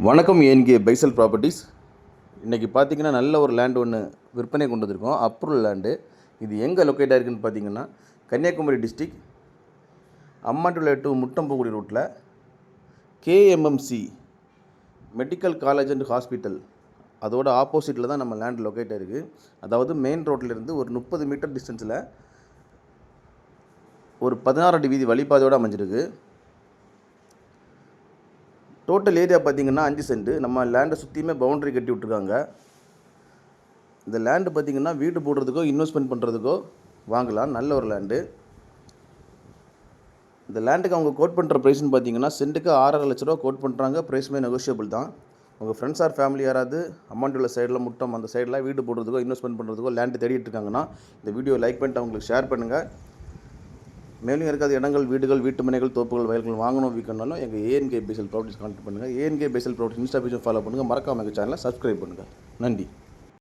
வணக்கம் ஏன்கே பைசல் ப்ராப்பர்ட்டிஸ் இன்றைக்கி பார்த்தீங்கன்னா நல்ல ஒரு லேண்ட் ஒன்று விற்பனை கொண்டு வந்திருக்கோம். அப்ரூவல் லேண்டு இது எங்கே லொக்கேட் ஆகிருக்குன்னு பார்த்தீங்கன்னா கன்னியாகுமரி டிஸ்ட்ரிக் அம்மாட்டுள்ள டு முட்டம்புகுடி ரூட்டில் KMMC medical college and hospital அதோட ஆப்போசிட்டில் தான் நம்ம லேண்ட் லொக்கேட் ஆகிருக்கு அதாவது மெயின் ரோட்டிலேருந்து ஒரு முப்பது மீட்டர் டிஸ்டன்ஸில் ஒரு பதினாறு அடி வீதி வழிபாதையோடு அமைஞ்சிருக்கு. டோட்டல் ஏரியா பார்த்தீங்கன்னா அஞ்சு செண்டு நம்ம லேண்டை சுற்றியுமே பவுண்டரி கட்டி விட்ருக்காங்க இந்த லேண்டு பார்த்தீங்கன்னா வீடு போடுறதுக்கோ இன்வெஸ்ட்மெண்ட் பண்ணுறதுக்கோ வாங்கலாம். நல்ல ஒரு லேண்டு இந்த லேண்டுக்கு அவங்க கோட் பண்ணுற ப்ரைஸ்னு பார்த்தீங்கன்னா சென்ட்டுக்கு ஆறரை லட்ச ரூபா கோட் பண்ணுறாங்க ப்ரைஸுமே நெகோஷியபிள் தான். உங்கள் ஃப்ரெண்ட்ஸ் ஆர் ஃபேமிலி யாராவது அமௌண்ட் உள்ள சைடில் முட்டம் அந்த சைடில் வீடு போடுறதுக்கோ இன்வெஸ்ட்மெண்ட் பண்ணுறதுக்கோ லேண்டு தேடிட்டு இருக்காங்கன்னா இந்த வீடியோ லைக் பண்ணிட்டு அவங்களுக்கு ஷேர் பண்ணுங்கள் மேலும் இருக்காத இடங்கள் வீடுகள் வீட்டு மனைகள் தோப்புகள் வயல்கள் வாங்கணும் விற்கணும்னாலும் எங்கள் ஏஎன்கே பேசல் ப்ராப்பர்ட்டிஸ் கான்டாக்ட் பண்ணுங்கள் ஏஎன்கே பேசல் ப்ராப்பர்ட்டிஸ் இன்ஸ்டா பேஜும் ஃபாலோ பண்ணுங்கள் மறக்காமல் எங்கள் சேனலை சப்ஸ்கிரைப் பண்ணுங்கள் நன்றி.